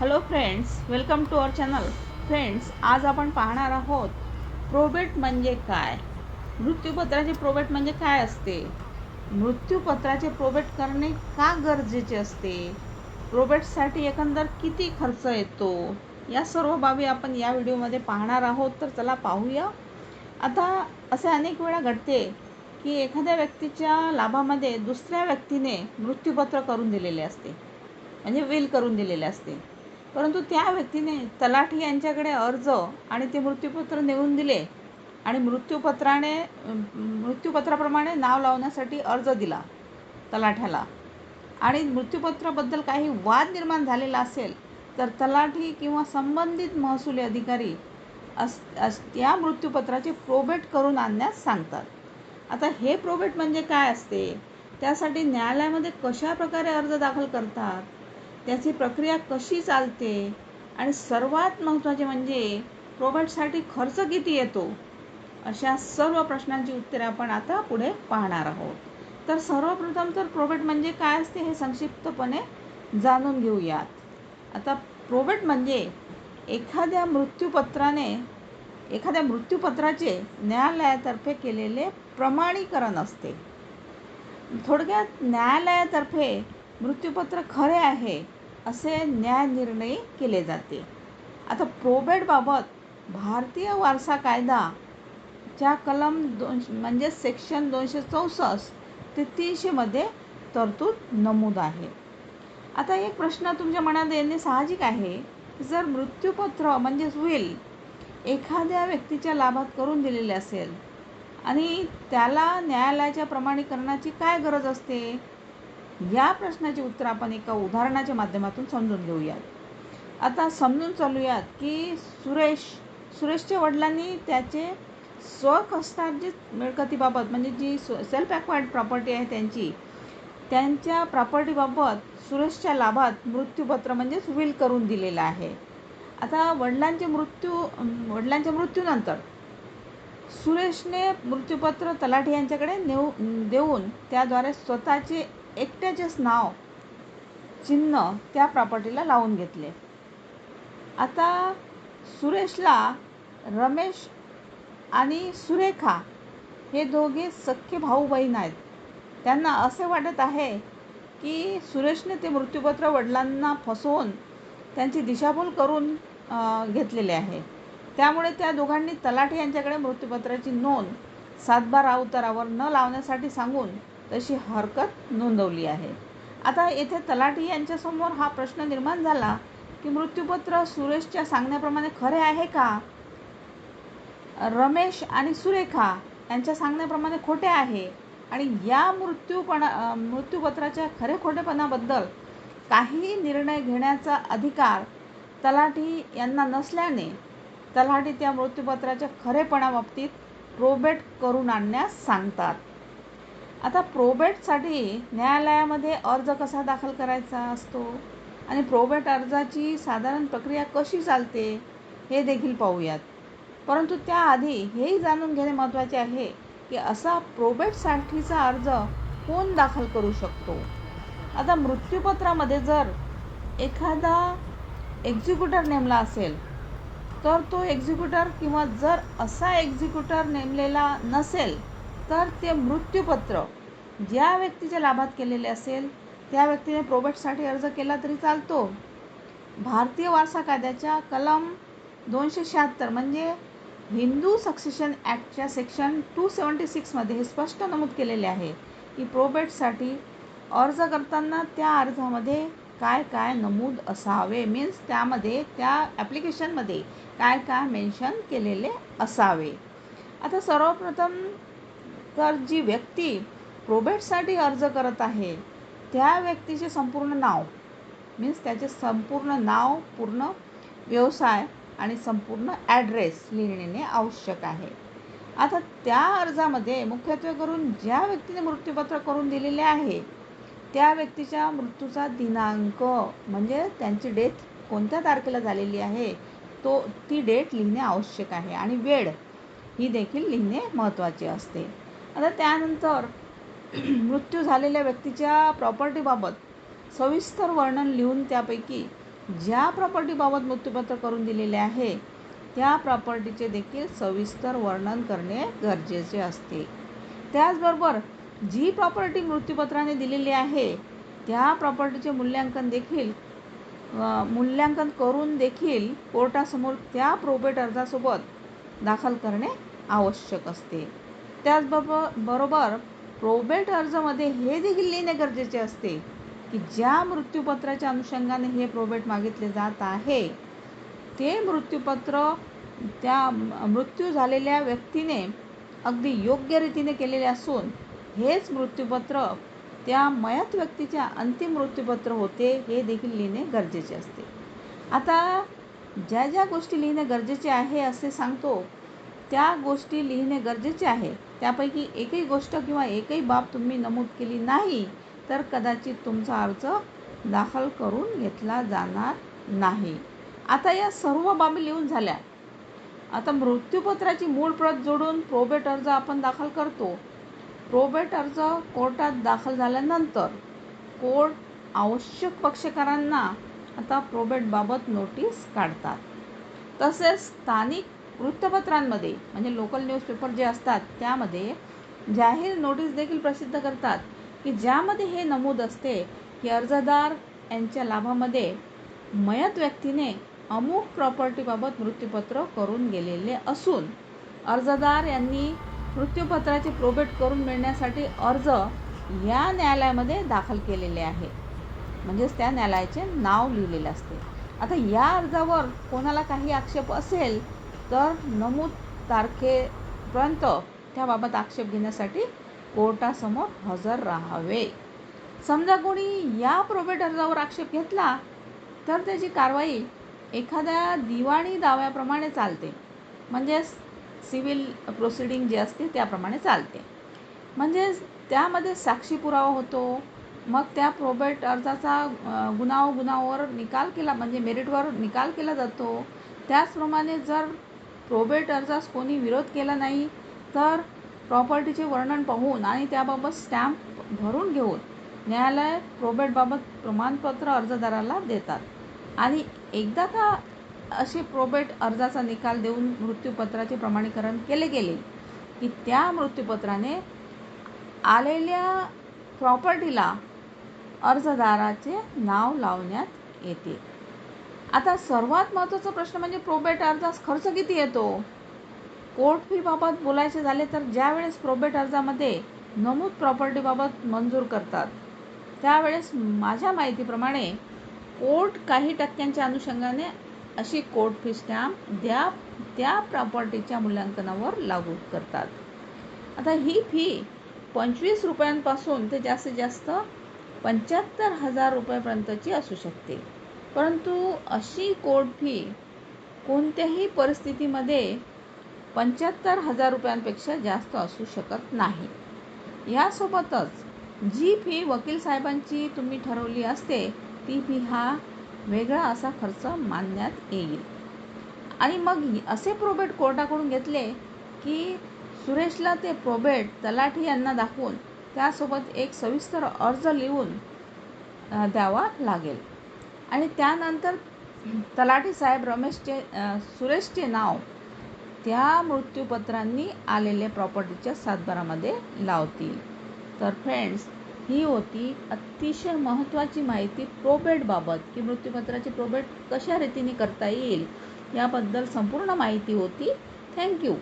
Hello friends welcome to our channel friends आज आपण पाहणार आहोत प्रोबेट म्हणजे काय? मृत्यूपत्राचे प्रोबेट म्हणजे काय असते? मृत्यूपत्राचे प्रोबेट करणे का गरजेचे असते? प्रोबेटसाठी एकंदर किती खर्च येतो? या सर्व बाबी आपण या व्हिडिओमध्ये पाहणार आहोत तर चला पाहूया. आता असे अनेक वेळा घडते की एखाद्या व्यक्तीच्या लाभामध्ये दुसऱ्या व्यक्तीने मृत्यूपत्र करून दिलेले असते. म्हणजे विल करून दिलेले असते. परंतु त्या व्यक्तीने तलाठी यांच्याकडे अर्ज आणि ते मृत्यूपत्र नेऊन दिले आणि मृत्यूपत्राने मृत्यूपत्राप्रमाणे नाव लावण्यासाठी अर्ज दिला तलाठ्याला. आणि मृत्यूपत्राबद्दल काही वाद निर्माण झालेला असेल तर तलाठी किंवा संबंधित महसुली अधिकारी अस अस या मृत्यूपत्राचे प्रोबेट करून आणण्यास सांगतात. आता हे प्रोबेट म्हणजे काय असते? त्यासाठी न्यायालयामध्ये कशा प्रकारे अर्ज दाखल करतात? त्याची प्रक्रिया कशी चालते? आणि सर्वात महत्त्वाचे म्हणजे रोबोटसाठी खर्च किती येतो? अशा सर्व प्रश्नांची उत्तरे आपण आता पुढे पाहणार आहोत. तर सर्वप्रथम तर प्रोबेट म्हणजे काय असते हे संक्षिप्तपणे जाणून घेऊयात. आता प्रोबेट म्हणजे एखाद्या मृत्यूपत्राने एखाद्या मृत्यूपत्राचे न्यायालयातर्फे केलेले प्रमाणीकरण असते. थोडक्यात न्यायालयातर्फे मृत्यूपत्र खरे आहे असे न्यायनिर्णय केले जाते. आता प्रोबेटबाबत भारतीय वारसा कायदा च्या कलम दोन म्हणजे सेक्शन दोनशे चौसष्ट ते तीनशेमध्ये तरतूद नमूद आहे. आता एक प्रश्न तुमच्या मनात येणे साहजिक आहे जर मृत्यूपत्र म्हणजेच विल एखाद्या व्यक्तीच्या लाभात करून दिलेले असेल आणि त्याला न्यायालयाच्या प्रमाणीकरणाची काय गरज असते? या प्रश्नाचे उत्तर आपण एका उदाहरणाच्या माध्यमातून समजून घेऊयात. आता समजून चालूयात की सुरेश सुरेशच्या वडिलांनी त्याचे स्वहस्तार्जित मिळकतीबाबत म्हणजे जी सेल्फ ॲक्वायर्ड प्रॉपर्टी आहे त्यांची त्यांच्या प्रॉपर्टीबाबत सुरेशच्या लाभात मृत्यूपत्र म्हणजेच विल करून दिलेलं आहे. आता वडिलांचे मृत्यू वडिलांच्या मृत्यूनंतर सुरेशने मृत्यूपत्र तलाठी यांच्याकडे नेऊ देऊन त्याद्वारे स्वतःचे एकट्याचेच नाव चिन्ह त्या प्रॉपर्टीला लावून घेतले. आता सुरेशला रमेश आणि सुरेखा हे दोघे सख्खे भाऊ बहीण आहेत. त्यांना असे वाटत आहे की सुरेशने ते मृत्यूपत्र वडिलांना फसवून त्यांची दिशाभूल करून घेतलेले आहे. त्यामुळे त्या दोघांनी तलाठी यांच्याकडे मृत्यूपत्राची नोंद सातबारा अवतारावर न लावण्यासाठी सांगून तशी हरकत नोंदवली आहे. आता येथे तलाठी यांच्यासमोर हा प्रश्न निर्माण झाला की मृत्यूपत्र सुरेशच्या सांगण्याप्रमाणे खरे आहे का? रमेश आणि सुरेखा यांच्या सांगण्याप्रमाणे खोटे आहे? आणि या मृत्यूपणा मृत्यूपत्राच्या खरे खोटेपणाबद्दल काही निर्णय घेण्याचा अधिकार तलाठी यांना नसल्याने तलाठी त्या मृत्यूपत्राच्या खरेपणाबाबतीत प्रोबेट करून आणण्यास सांगतात. आता प्रोबेटसाठी न्यायालयामध्ये अर्ज कसा दाखल करायचा असतो? आणि प्रोबेट अर्जाची साधारण प्रक्रिया कशी चालते हे देखील पाहूयात. परंतु त्याआधी हेही जाणून घेणे महत्त्वाचे आहे की असा प्रोबेटसाठीचा अर्ज कोण दाखल करू शकतो? आता मृत्यूपत्रामध्ये जर एखादा एक्झिक्युटर नेमला असेल तर तो एक्झिक्युटर किंवा जर असा एक्झिक्युटर नेमलेला नसेल तर ते मृत्यूपत्र. ज्या व्यक्तीच्या लाभात केलेले असेल त्या व्यक्तीने प्रोबेटसाठी अर्ज केला तरी चालतो. भारतीय वारसा कायद्याच्या कलम दोनशे शहात्तर म्हणजे हिंदू सक्सेशन ॲक्टच्या सेक्शन टू सेवन्टी सिक्समध्ये हे स्पष्ट नमूद केलेले आहे की प्रोबेटसाठी अर्ज करताना त्या अर्जामध्ये काय काय नमूद असावे. मीन्स त्यामध्ये त्या ॲप्लिकेशनमध्ये काय काय मेन्शन केलेले असावे. आता सर्वप्रथम तर जी व्यक्ती प्रोबेटसाठी अर्ज करत आहे त्या व्यक्तीचे संपूर्ण नाव मीन्स त्याचे संपूर्ण नाव पूर्ण व्यवसाय आणि संपूर्ण ॲड्रेस लिहिणे आवश्यक आहे. आता त्या अर्जामध्ये मुख्यत्वे करून ज्या व्यक्तीने मृत्यूपत्र करून दिलेले आहे त्या व्यक्तीच्या मृत्यूचा दिनांक म्हणजे त्यांची डेथ कोणत्या तारखेला झालेली आहे तो ती डेट लिहिणे आवश्यक आहे आणि वेळ ही देखील लिहिणे महत्त्वाचे असते. आता त्यानंतर मृत्यू झालेल्या व्यक्तीच्या प्रॉपर्टीबाबत सविस्तर वर्णन लिहून त्यापैकी ज्या प्रॉपर्टीबाबत मृत्यूपत्र करून दिलेले आहे त्या प्रॉपर्टीचे देखील सविस्तर वर्णन करणे गरजेचे असते. त्याचबरोबर जी प्रॉपर्टी मृत्यूपत्राने दिलेली आहे त्या प्रॉपर्टीचे मूल्यांकन देखील मूल्यांकन करून देखील कोर्टासमोर त्या प्रोबेट अर्जासोबत दाखल करणे आवश्यक असते. त्याचबरोबर बरोबर प्रोबेट अर्जामध्ये हे देखील लिहिणे गरजेचे असते की ज्या मृत्यूपत्राच्या अनुषंगाने हे प्रोबेट मागितले जात आहे ते मृत्यूपत्र त्या मृत्यू झालेल्या व्यक्तीने अगदी योग्य रीतीने केलेले असून हेच मृत्यूपत्र त्या मयत व्यक्तीच्या अंतिम मृत्यूपत्र होते हे देखील लिहिणे गरजेचे असते. आता ज्या ज्या गोष्टी लिहिणे गरजेचे आहे असे सांगतो त्या गोष्टी लिहिणे गरजेचे आहे. त्यापैकी एकही गोष्ट किंवा एकही बाब तुम्ही नमूद केली नाही तर कदाचित तुमचा अर्ज दाखल करून घेतला जाणार नाही. आता या सर्व बाबी लिहून झाल्या. आता मृत्यूपत्राची मूळ प्रत जोडून प्रोबेट अर्ज आपण दाखल करतो. प्रोबेट अर्ज कोर्टात दाखल झाल्यानंतर कोर्ट आवश्यक पक्षकारांना आता प्रोबेटबाबत नोटीस काढतात. तसेच स्थानिक वृत्तपत्रांमध्ये म्हणजे लोकल न्यूजपेपर जे असतात त्यामध्ये जाहीर नोटीस देखील प्रसिद्ध करतात की ज्यामध्ये हे नमूद असते की अर्जदार यांच्या लाभामध्ये मयत व्यक्तीने अमुक प्रॉपर्टीबाबत मृत्यूपत्र करून गेलेले असून अर्जदार यांनी मृत्यूपत्राचे प्रोबेट करून मिळण्यासाठी अर्ज या न्यायालयामध्ये दाखल केलेले आहे. म्हणजेच त्या न्यायालयाचे नाव लिहिलेले असते. आता या अर्जावर कोणाला काही आक्षेप असेल तर नमूद तारखेपर्यंत त्याबाबत आक्षेप घेण्यासाठी कोर्टासमोर हजर राहावे. समजा कोणी या प्रोबेट अर्जावर आक्षेप घेतला तर त्याची कारवाई एखाद्या दिवाणी दाव्याप्रमाणे चालते. म्हणजेच सिव्हिल प्रोसिडिंग जी असते त्याप्रमाणे चालते. म्हणजेच त्यामध्ये साक्षी पुरावा होतो मग त्या प्रोबेट अर्जाचा गुन्हा गुन्हावर निकाल केला म्हणजे मेरिटवर निकाल केला जातो. त्याचप्रमाणे जर प्रोबेट अर्जास कोणी विरोध केला नाही तर प्रॉपर्टीचे वर्णन पाहून आणि त्याबाबत स्टॅम्प भरून घेऊन न्यायालय प्रोबेटबाबत प्रमाणपत्र अर्जदाराला देतात. आणि एकदा का असे प्रोबेट अर्जाचा निकाल देऊन मृत्यूपत्राचे प्रमाणीकरण केले गेले की त्या मृत्यूपत्राने आलेल्या प्रॉपर्टीला अर्जदाराचे नाव लावण्यात येते. आता सर्वात महत्त्वाचा प्रश्न म्हणजे प्रोबेट अर्जास खर्च किती येतो? कोर्ट फीबाबत बोलायचे झाले तर ज्यावेळेस प्रोबेट अर्जामध्ये नमूद प्रॉपर्टीबाबत मंजूर करतात त्यावेळेस माझ्या माहितीप्रमाणे कोर्ट काही टक्क्यांच्या अनुषंगाने अशी कोर्ट फी स्टॅम्प द्या त्या प्रॉपर्टीच्या मूल्यांकनावर लागू करतात. आता ही फी पंचवीस रुपयांपासून ते जास्तीत जास्त पंच्याहत्तर हजार रुपयापर्यंतची असू शकते. परंतु अशी कोर्ट फी कोणत्याही परिस्थितीमध्ये पंच्याहत्तर हजार रुपयांपेक्षा जास्त असू शकत नाही. यासोबतच जी फी वकील साहेबांची तुम्ही ठरवली असते ती फी हा वेगळा असा खर्च मानण्यात येईल. आणि मग असे प्रोबेट कोर्टाकडून घेतले की सुरेशला ते प्रोबेट तलाठी यांना दाखवून त्यासोबत एक सविस्तर अर्ज लिहून द्यावा लागेल. आणि त्यानंतर तलाठी साहेब रमेशचे सुरेशचे नाव त्या मृत्यूपत्रांनी आलेल्या प्रॉपर्टीच्या सातबारामध्ये लावतील. तर फ्रेंड्स ही होती अतिशय महत्त्वाची माहिती प्रोबेटबाबत की मृत्यूपत्राची प्रोबेट कशा रीतीने करता येईल याबद्दल संपूर्ण माहिती होती. थँक्यू